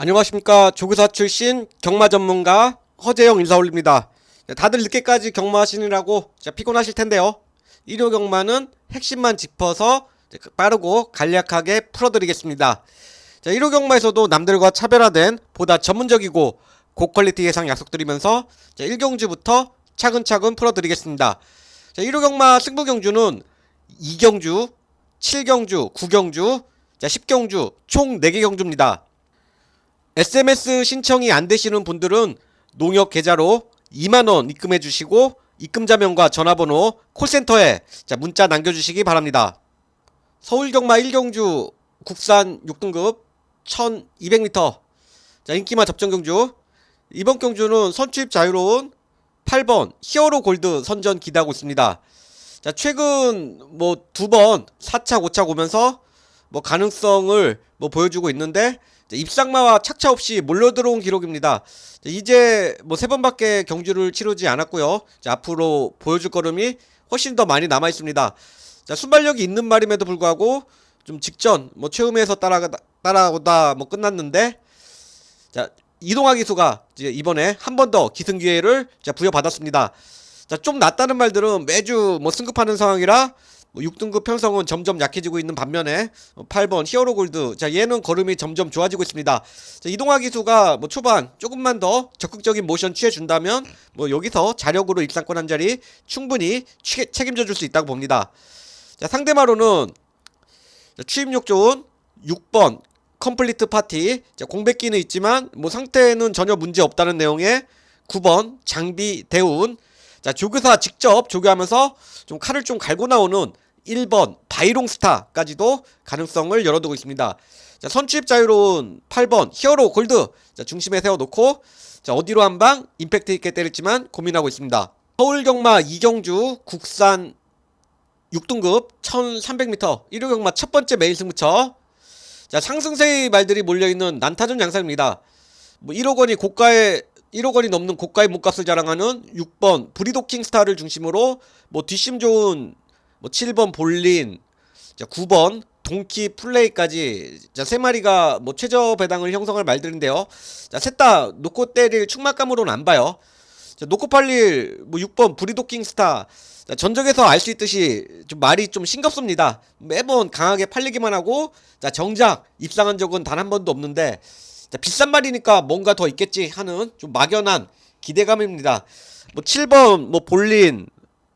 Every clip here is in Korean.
안녕하십니까 조교사 출신 경마 전문가 허재영 인사 올립니다. 네, 다들 늦게까지 경마하시느라고 피곤하실 텐데요. 일요 경마는 핵심만 짚어서 빠르고 간략하게 풀어드리겠습니다. 자, 일요 경마에서도 남들과 차별화된 보다 전문적이고 고퀄리티 예상 약속드리면서 자, 1경주부터 차근차근 풀어드리겠습니다. 자, 1호 경마 승부 경주는 2경주, 7경주, 9경주, 자, 10경주 총 4개 경주입니다. SMS 신청이 안 되시는 분들은 농협 계좌로 2만원 입금해 주시고 입금자명과 전화번호 콜센터에 자, 문자 남겨주시기 바랍니다. 서울 경마 1경주 국산 6등급 1200m 자, 인기마 접전 경주 이번 경주는 선취입 자유로운 8번 히어로 골드 선전 기대하고 있습니다. 자, 최근 뭐 두 번 4차, 5차 오면서 뭐 가능성을 뭐 보여주고 있는데 자, 입상마와 착차 없이 몰려 들어온 기록입니다. 자, 이제 뭐 세 번밖에 경주를 치르지 않았고요. 자, 앞으로 보여줄 걸음이 훨씬 더 많이 남아 있습니다. 자, 순발력이 있는 말임에도 불구하고 좀 직전 뭐 최음에서 따라가 따라오다 뭐 끝났는데 자, 이동화 기수가 이제 이번에 한 번 더 기승 기회를 자, 부여받았습니다. 자, 좀 낫다는 말들은 매주 뭐 승급하는 상황이라 뭐 6등급 편성은 점점 약해지고 있는 반면에 어, 8번 히어로 골드 자 얘는 걸음이 점점 좋아지고 있습니다. 자, 이동화 기수가 뭐 초반 조금만 더 적극적인 모션 취해 준다면 뭐 여기서 자력으로 입상권 한 자리 충분히 취, 책임져 줄 수 있다고 봅니다. 자, 상대마로는 자, 취입력 좋은 6번 컴플리트 파티 자, 공백기는 있지만 뭐 상태는 전혀 문제 없다는 내용의 9번 장비 대운 자 조교사 직접 조교하면서 좀 칼을 좀 갈고 나오는 1번 바이롱 스타까지도 가능성을 열어두고 있습니다. 자 선취입 자유로운 8번 히어로 골드 자 중심에 세워놓고 자 어디로 한 방 임팩트 있게 때릴지만 고민하고 있습니다. 서울 경마 이경주 국산 6등급 1300m 1호 경마 첫 번째 메인 승부처 자 상승세의 말들이 몰려있는 난타전 양상입니다. 뭐 1억 원이 고가의 1억 원이 넘는 고가의 몸값을 자랑하는 6번 브리도킹 스타를 중심으로 뭐 뒷심 좋은 뭐 7번 볼린 자 9번 동키 플레이까지 자세 마리가 뭐 최저 배당을 형성할 말들인데요. 자셋 다 놓고 때릴 충막감으로는 안 봐요. 자 놓고 팔릴 뭐 6번 브리도킹 스타 자, 전적에서 알 수 있듯이 좀 말이 좀 싱겁습니다. 매번 강하게 팔리기만 하고 자 정작 입상한 적은 단 한 번도 없는데 자, 비싼 말이니까 뭔가 더 있겠지 하는 좀 막연한 기대감입니다. 뭐 7번 뭐 볼린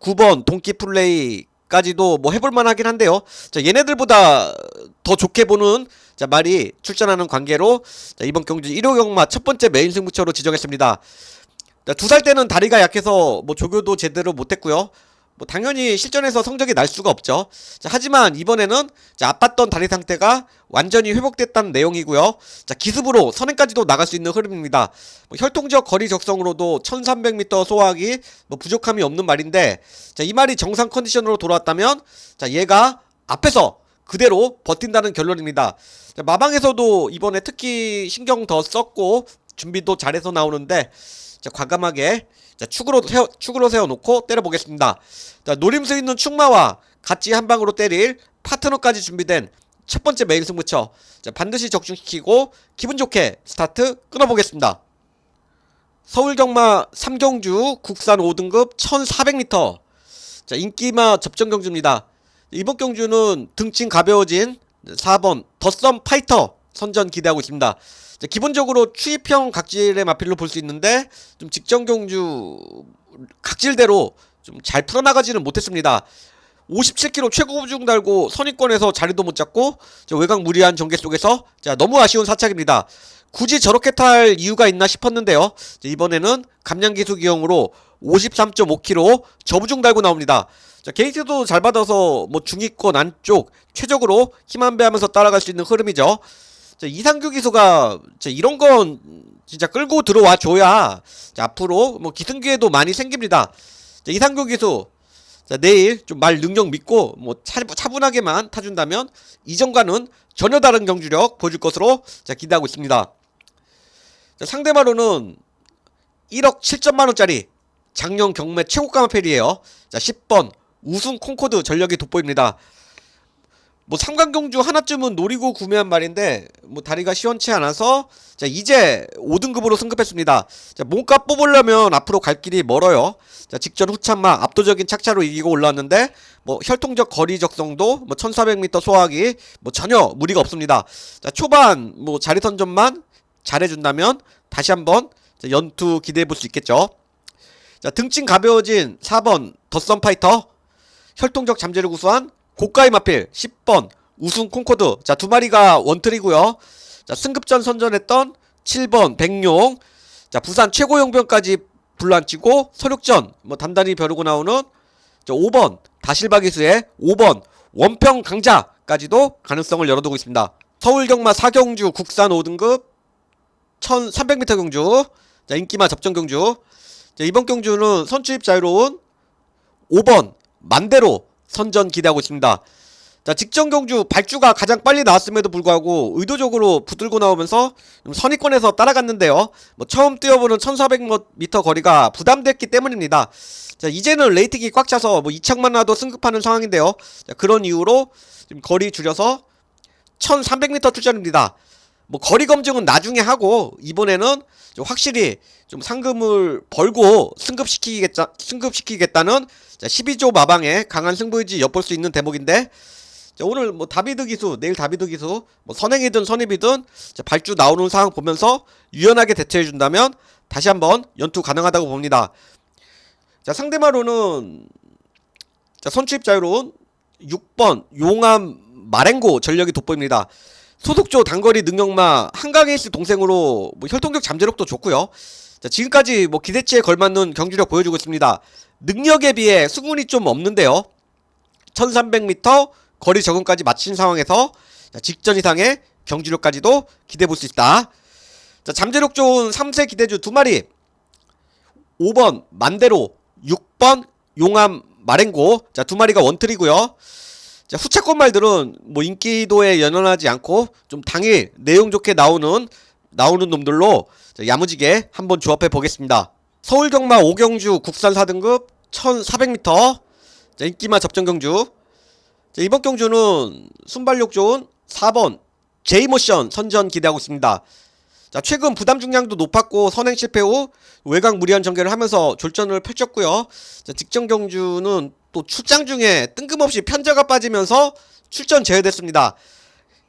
9번 동키 플레이까지도 뭐 해볼 만하긴 한데요. 자 얘네들보다 더 좋게 보는 자 말이 출전하는 관계로 자, 이번 경주 1호 경마 첫 번째 메인 승부처로 지정했습니다. 두 살 때는 다리가 약해서 뭐 조교도 제대로 못했고요. 뭐 당연히 실전에서 성적이 날 수가 없죠. 자, 하지만 이번에는 자, 아팠던 다리 상태가 완전히 회복됐다는 내용이고요. 자, 기습으로 선행까지도 나갈 수 있는 흐름입니다. 뭐 혈통적 거리 적성으로도 1300m 소화하기 뭐 부족함이 없는 말인데 자, 이 말이 정상 컨디션으로 돌아왔다면 자, 얘가 앞에서 그대로 버틴다는 결론입니다. 자, 마방에서도 이번에 특히 신경 더 썼고 준비도 잘해서 나오는데 자, 과감하게 자, 축으로 세워, 축으로 세워놓고 때려보겠습니다. 자, 노림수 있는 축마와 같이 한 방으로 때릴 파트너까지 준비된 첫 번째 메인 승부처. 자, 반드시 적중시키고 기분 좋게 스타트 끊어보겠습니다. 서울 경마 3경주 국산 5등급 1400m. 자, 인기마 접전 경주입니다. 이번 경주는 등친 가벼워진 4번 더썸 파이터 선전 기대하고 있습니다. 자, 기본적으로 추입형 각질의 마필로 볼 수 있는데 좀 직전 경주 각질대로 좀 잘 풀어나가지는 못했습니다. 57kg 최고 부중 달고 선입권에서 자리도 못 잡고 자, 외곽 무리한 전개 속에서 자 너무 아쉬운 사착입니다. 굳이 저렇게 탈 이유가 있나 싶었는데요. 자, 이번에는 감량기수 기형으로 53.5kg 저부중 달고 나옵니다. 자, 게이트도 잘 받아서 뭐 중위권 안쪽 최적으로 힘 한 배 하면서 따라갈 수 있는 흐름이죠. 자, 이상규 기수가 자, 이런 건 진짜 끌고 들어와 줘야 자, 앞으로 뭐 기승기회도 많이 생깁니다. 자, 이상규 기수 자, 내일 좀 말 능력 믿고 뭐 차, 차분하게만 타준다면 이전과는 전혀 다른 경주력 보여줄 것으로 자, 기대하고 있습니다. 자, 상대마로는 1억 7천만 원짜리 작년 경매 최고가 마펠이에요. 자, 10번 우승 콩코드 전력이 돋보입니다. 뭐 삼강경주 하나쯤은 노리고 구매한 말인데 뭐 다리가 시원치 않아서 자 이제 5등급으로 승급했습니다. 자 몸값 뽑으려면 앞으로 갈 길이 멀어요. 자 직전 후참마 압도적인 착차로 이기고 올라왔는데 뭐 혈통적 거리 적성도 뭐 1400m 소화하기 뭐 전혀 무리가 없습니다. 자 초반 뭐 자리 선점만 잘해준다면 다시 한번 자, 연투 기대해 볼 수 있겠죠. 자 등진 가벼워진 4번 더썸 파이터 혈통적 잠재를 구수한 고가의 마필 10번. 우승 콩코드. 자 두 마리가 원트리고요. 자 승급전 선전했던 7번 백룡. 자 부산 최고 용병까지 불러앉히고 서륙전 뭐 단단히 벼르고 나오는 자 5번. 다실바 기수의 5번. 원평 강자까지도 가능성을 열어두고 있습니다. 서울 경마 4경주 국산 5등급 1300m 경주. 자 인기마 접전 경주. 자 이번 경주는 선출입 자유로운 5번. 만대로 선전 기대하고 있습니다. 자 직전 경주 발주가 가장 빨리 나왔음에도 불구하고 의도적으로 붙들고 나오면서 좀 선의권에서 따라갔는데요. 뭐 처음 뛰어보는 1400m 거리가 부담됐기 때문입니다. 자 이제는 레이팅이 꽉 차서 뭐 2착만 나도 승급하는 상황인데요. 자 그런 이유로 지금 거리 줄여서 1300m 출전입니다. 뭐 거리 검증은 나중에 하고 이번에는 좀 확실히 좀 상금을 벌고 승급시키겠다 승급시키겠다는 자, 12조 마방에 강한 승부의지 엿볼 수 있는 대목인데 자, 오늘 뭐 다비드 기수 내일 다비드 기수 뭐 선행이든 선입이든 자, 발주 나오는 상황 보면서 유연하게 대처해 준다면 다시 한번 연투 가능하다고 봅니다. 자 상대마로는 자 선취입 자유로운 6번 용암 마랭고 전력이 돋보입니다. 소속조 단거리 능력마 한강에이스 동생으로 뭐 혈통적 잠재력도 좋고요. 자, 지금까지 뭐 기대치에 걸맞는 경주력 보여주고 있습니다. 능력에 비해 수군이 좀 없는데요. 1300m 거리 적응까지 마친 상황에서 자, 직전 이상의 경주력까지도 기대해 볼 수 있다. 자, 잠재력 좋은 3세 기대주 두 마리. 5번 만대로, 6번 용암 마랭고. 자, 두 마리가 원틀이고요. 자, 후차권 말들은 뭐 인기도에 연연하지 않고 좀 당일 내용 좋게 나오는 나오는 놈들로 자, 야무지게 한번 조합해 보겠습니다. 서울 경마 5경주 국산 4등급 1400m 자, 인기마 접전 경주. 자, 이번 경주는 순발력 좋은 4번 제이모션 선전 기대하고 있습니다. 자, 최근 부담 중량도 높았고 선행 실패 후 외곽 무리한 전개를 하면서 졸전을 펼쳤고요. 자, 직전 경주는 또 출장 중에 뜬금없이 편저가 빠지면서 출전 제외됐습니다.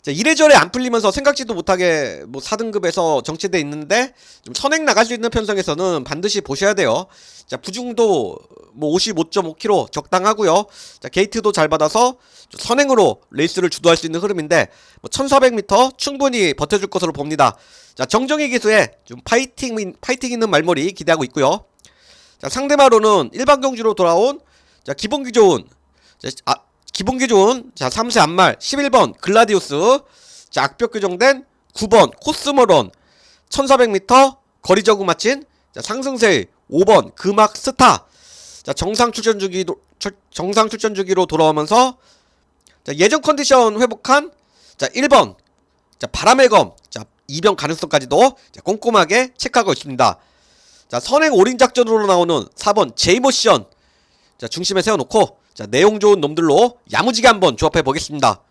자, 이래저래 안 풀리면서 생각지도 못하게 뭐 4등급에서 정체돼 있는데 좀 선행 나갈 수 있는 편성에서는 반드시 보셔야 돼요. 자, 부중도 뭐 55.5kg 적당하고요. 자, 게이트도 잘 받아서 좀 선행으로 레이스를 주도할 수 있는 흐름인데 뭐 1400m 충분히 버텨줄 것으로 봅니다. 자, 정정희 기수의 좀 파이팅 파이팅 있는 말머리 기대하고 있고요. 자, 상대마로는 일반 경주로 돌아온 자, 기본기 좋은 자, 아, 기본기 좋은 자 3세 안말. 11번 글라디우스. 자 악벽 규정된 9번 코스모론. 1400m 거리 적응 마친. 자 상승세 5번 금악 스타. 자 정상 출전 주기도 철- 정상 출전 주기로 돌아오면서 자 예전 컨디션 회복한 자 1번. 자 바람의 검자 이병 가능성까지도 자, 꼼꼼하게 체크하고 있습니다. 자 선행 올인 작전으로 나오는 4번 제이모션. 자 중심에 세워놓고 자 내용 좋은 놈들로 야무지게 한번 조합해 보겠습니다.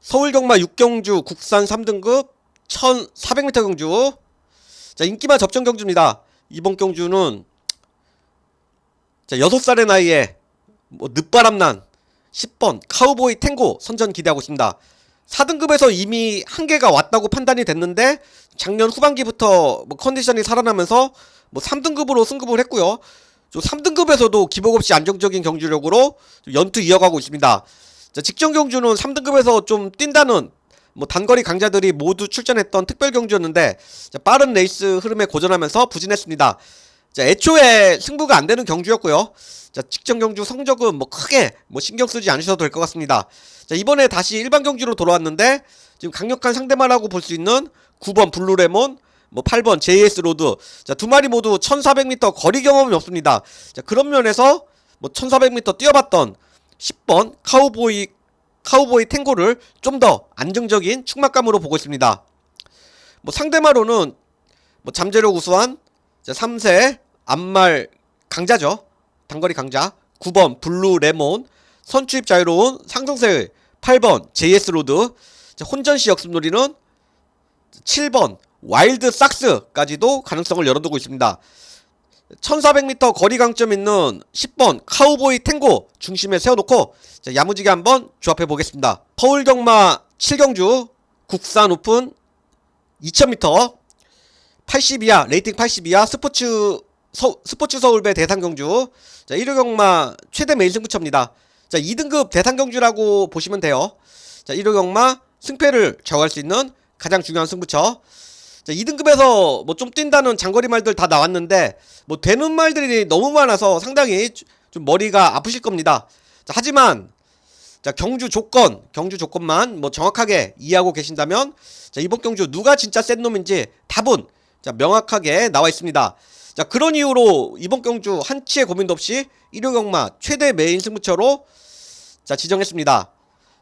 서울 경마 6경주 국산 3등급 1400m 경주 자 인기마 접전 경주입니다. 이번 경주는 자 6살의 나이에 뭐 늦바람난 10번 카우보이 탱고 선전 기대하고 있습니다. 4등급에서 이미 한계가 왔다고 판단이 됐는데 작년 후반기부터 뭐 컨디션이 살아나면서 뭐 3등급으로 승급을 했고요. 저 3등급에서도 기복 없이 안정적인 경주력으로 연투 이어가고 있습니다. 자, 직전 경주는 3등급에서 좀 뛴다는 뭐 단거리 강자들이 모두 출전했던 특별 경주였는데 자, 빠른 레이스 흐름에 고전하면서 부진했습니다. 자, 애초에 승부가 안 되는 경주였고요. 자, 직전 경주 성적은 뭐 크게 뭐 신경 쓰지 않으셔도 될 것 같습니다. 자, 이번에 다시 일반 경주로 돌아왔는데 지금 강력한 상대마라고 볼 수 있는 9번 블루레몬 뭐 8번 JS 로드. 자 두 마리 모두 1400m 거리 경험이 없습니다. 자 그런 면에서 뭐 1400m 뛰어봤던 10번 카우보이 카우보이 탱고를 좀 더 안정적인 축막감으로 보고 있습니다. 뭐 상대마로는 뭐 잠재력 우수한 자 3세 암말 강자죠. 단거리 강자. 9번 블루 레몬. 선추입 자유로운 상승세의 8번 JS 로드. 자, 혼전시 역습놀이는 7번 와일드 삭스까지도 가능성을 열어두고 있습니다. 1400m 거리 강점 있는 10번 카우보이 탱고 중심에 세워놓고 자, 야무지게 한번 조합해 보겠습니다. 서울 경마 7경주 국산 오픈 2000m 80 이하 레이팅 80 이하 스포츠 서, 스포츠 서울배 대상 경주 자 1호 경마 최대 메인 승부처입니다. 자 2등급 대상 경주라고 보시면 돼요. 자 1호 경마 승패를 좌우할 수 있는 가장 중요한 승부처. 자 2등급에서 뭐 좀 뛴다는 장거리 말들 다 나왔는데 뭐 되는 말들이 너무 많아서 상당히 좀 머리가 아프실 겁니다. 자 하지만 자 경주 조건 경주 조건만 뭐 정확하게 이해하고 계신다면 자 이번 경주 누가 진짜 센 놈인지 답은 자 명확하게 나와 있습니다. 자 그런 이유로 이번 경주 한치의 고민도 없이 1호 경마 최대 메인 승부처로 자 지정했습니다.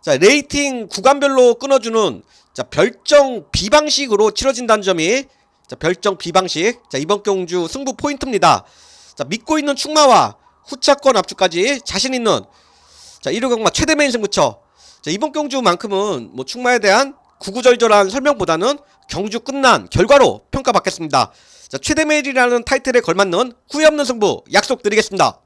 자 레이팅 구간별로 끊어주는 자 별정 비방식으로 치러진다는 점이 자 별정 비방식 자 이번 경주 승부 포인트입니다. 자 믿고 있는 충마와 후차권 압축까지 자신 있는 자 1호 경마 최대 메인 승부처 자 이번 경주만큼은 뭐 충마에 대한 구구절절한 설명보다는 경주 끝난 결과로 평가받겠습니다. 자 최대 메일이라는 타이틀에 걸맞는 후회 없는 승부 약속드리겠습니다.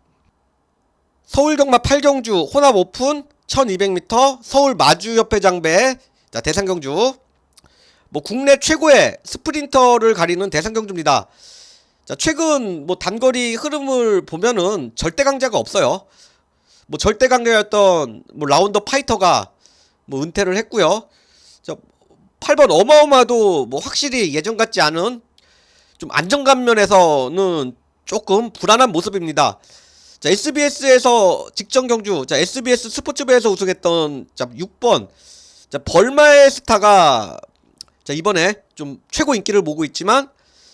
서울 경마 8경주 혼합 오픈 1200m 서울 마주협회 장배 자 대상 경주 뭐 국내 최고의 스프린터를 가리는 대상 경주입니다. 자 최근 뭐 단거리 흐름을 보면은 절대 강자가 없어요. 뭐 절대 강자였던 뭐 라운더 파이터가 뭐 은퇴를 했고요. 자 8번 어마어마도 뭐 확실히 예전 같지 않은 좀 안정감 면에서는 조금 불안한 모습입니다. 자, SBS에서 직전 경주, 자, SBS 스포츠배에서 우승했던 자, 6번. 자, 벌마의 스타가 자, 이번에 좀 최고 인기를 모으고 있지만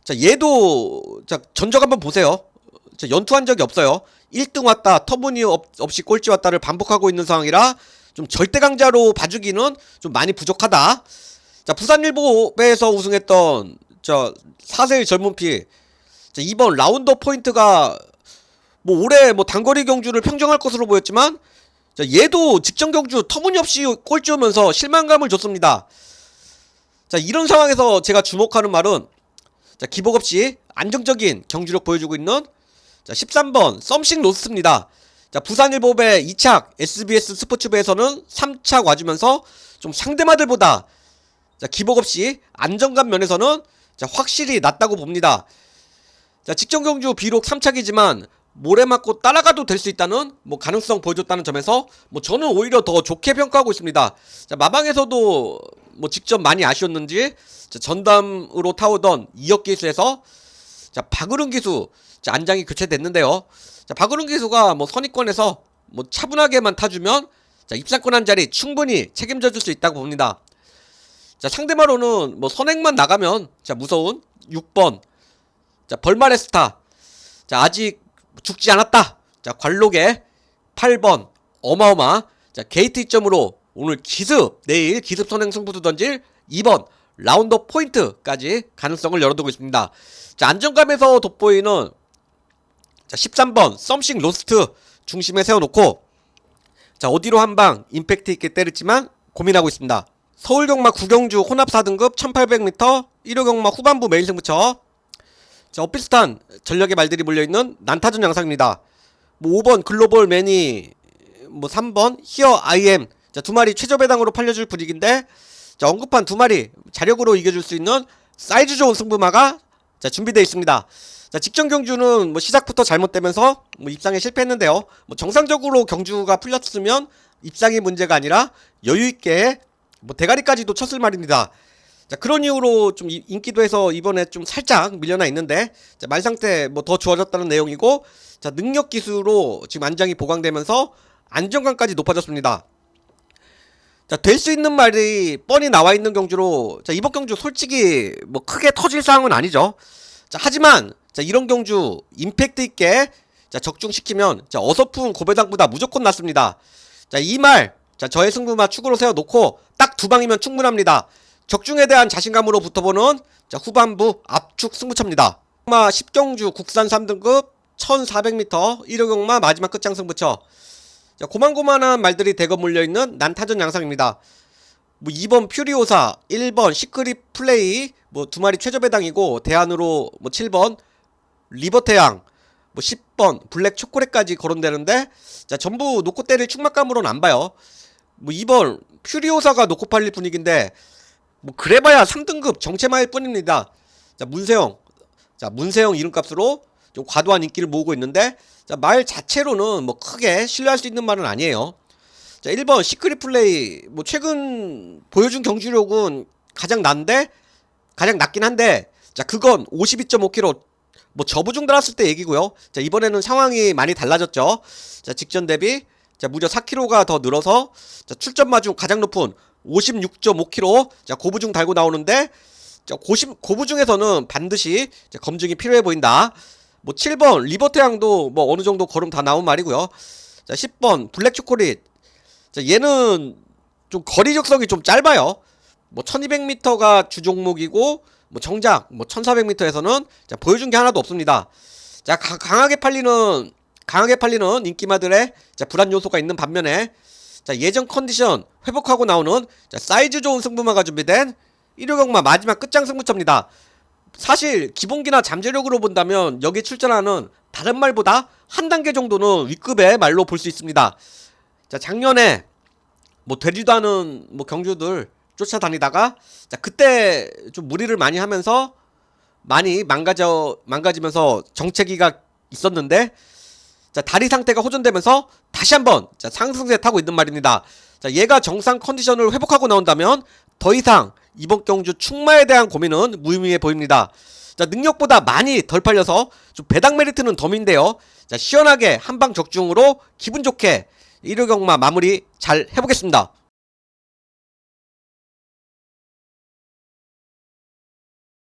자, 얘도 자, 전적 한번 보세요. 자, 연투한 적이 없어요. 1등 왔다, 터무니없이 꼴찌 왔다를 반복하고 있는 상황이라 좀 절대 강자로 봐주기는 좀 많이 부족하다. 자, 부산일보배에서 우승했던 저 4세의 젊은 피. 자, 이번 라운더 포인트가 뭐 올해 뭐 단거리 경주를 평정할 것으로 보였지만 자, 얘도 직전 경주 터무니없이 꼴찌오면서 실망감을 줬습니다. 자, 이런 상황에서 제가 주목하는 말은 자, 기복 없이 안정적인 경주력 보여주고 있는 자, 13번 썸씽 로스트입니다. 자, 부산일보배 2착 SBS 스포츠배에서는 3착 와주면서 좀 상대마들보다 자, 기복 없이 안정감 면에서는 자, 확실히 낫다고 봅니다. 자, 직전 경주 비록 3착이지만 모래 맞고 따라가도 될 수 있다는 뭐 가능성 보여줬다는 점에서 뭐 저는 오히려 더 좋게 평가하고 있습니다. 자, 마방에서도 뭐 직접 많이 아쉬웠는지 자, 전담으로 타오던 이역 기수에서 자, 박으른 기수 자, 안장이 교체됐는데요. 자, 박으른 기수가 뭐 선입권에서 뭐 차분하게만 타주면 자, 입상권 한 자리 충분히 책임져 줄 수 있다고 봅니다. 자, 상대마로는 뭐 선행만 나가면 자, 무서운 6번 자, 벌마레 스타 자, 아직 죽지 않았다. 자, 관록의 8번 어마어마. 자, 게이트 이점으로 오늘 기습 내일 기습 선행 승부도 던질 2번 라운더 포인트까지 가능성을 열어두고 있습니다. 자, 안정감에서 돋보이는 자, 13번 썸씽 로스트 중심에 세워놓고 자, 어디로 한 방 임팩트 있게 때렸지만 고민하고 있습니다. 서울 경마 구경주 혼합 4등급 1800m 1호 경마 후반부 메인 승부처 자, 엇비슷한 전력의 말들이 몰려있는 난타전 영상입니다. 뭐 5번 글로벌 매니, 뭐 3번 히어 아이엠. 자, 두 마리 최저 배당으로 팔려줄 분위기인데, 자, 언급한 두 마리 자력으로 이겨줄 수 있는 사이즈 좋은 승부마가 자, 준비되어 있습니다. 자, 직전 경주는 뭐 시작부터 잘못되면서 뭐 입상에 실패했는데요. 뭐 정상적으로 경주가 풀렸으면 입상이 문제가 아니라 여유있게 뭐 대가리까지도 쳤을 말입니다. 자 그런 이유로 좀 이- 인기도 해서 이번에 좀 살짝 밀려나 있는데 자, 말 상태 뭐 더 좋아졌다는 내용이고 자 능력 기수로 지금 안장이 보강되면서 안정감까지 높아졌습니다. 자 될 수 있는 말이 뻔히 나와 있는 경주로 자 이번 경주 솔직히 뭐 크게 터질 상황은 아니죠. 자 하지만 자 이런 경주 임팩트 있게 자 적중시키면 자 어설픈 고배당보다 무조건 낫습니다. 자 이 말 자 저의 승부마 축으로 세워놓고 딱 두 방이면 충분합니다. 적중에 대한 자신감으로 붙어보는 자, 후반부 압축 승부처입니다. 경마 10경주 국산 3등급 1400m 1호 경마 마지막 끝장 승부처. 자, 고만고만한 말들이 대거 몰려있는 난타전 양상입니다. 뭐 2번 퓨리오사, 1번 시크릿 플레이, 뭐 두 마리 최저 배당이고 대안으로 뭐 7번 리버태양, 뭐 10번 블랙 초콜릿까지 거론되는데 자 전부 놓고 때릴 축막감으로는 안 봐요. 뭐 2번 퓨리오사가 놓고 팔릴 분위기인데 뭐 그래봐야 3등급 정체마일 뿐입니다. 자 문세영, 자 문세영 이름값으로 좀 과도한 인기를 모으고 있는데 자 말 자체로는 뭐 크게 신뢰할 수 있는 말은 아니에요. 자 1번 시크릿 플레이 뭐 최근 보여준 경주력은 가장 난데 가장 낮긴 한데 자 그건 52.5kg 뭐 저부중 달았을 때 얘기고요. 자 이번에는 상황이 많이 달라졌죠. 자 직전 대비 자 무려 4kg가 더 늘어서 자 출전 마중 가장 높은 56.5kg 자 고부중 달고 나오는데 자 고심 고부중에서는 반드시 자, 검증이 필요해 보인다. 뭐 7번 리버트 양도 뭐 어느 정도 걸음 다 나온 말이고요. 자 10번 블랙 초콜릿 자 얘는 좀 거리 적성이 좀 짧아요. 뭐 1200m가 주 종목이고 뭐 정작 뭐 1400m에서는 자, 보여준 게 하나도 없습니다. 자 가- 강하게 팔리는 강하게 팔리는 인기마들의 자, 불안 요소가 있는 반면에 자 예전 컨디션 회복하고 나오는 자, 사이즈 좋은 승부마가 준비된 1호경마 마지막 끝장 승부처입니다. 사실 기본기나 잠재력으로 본다면 여기 출전하는 다른 말보다 한 단계 정도는 윗급의 말로 볼 수 있습니다. 자 작년에 뭐 되지도 않은 뭐 경주들 쫓아다니다가 자 그때 좀 무리를 많이 하면서 많이 망가져 망가지면서 정체기가 있었는데 자 다리 상태가 호전되면서 다시 한번 자 상승세 타고 있는 말입니다. 자 얘가 정상 컨디션을 회복하고 나온다면 더 이상 이번 경주 충마에 대한 고민은 무의미해 보입니다. 자 능력보다 많이 덜 팔려서 좀 배당 메리트는 덤인데요. 자 시원하게 한방 적중으로 기분 좋게 일요경마 마무리 잘 해보겠습니다.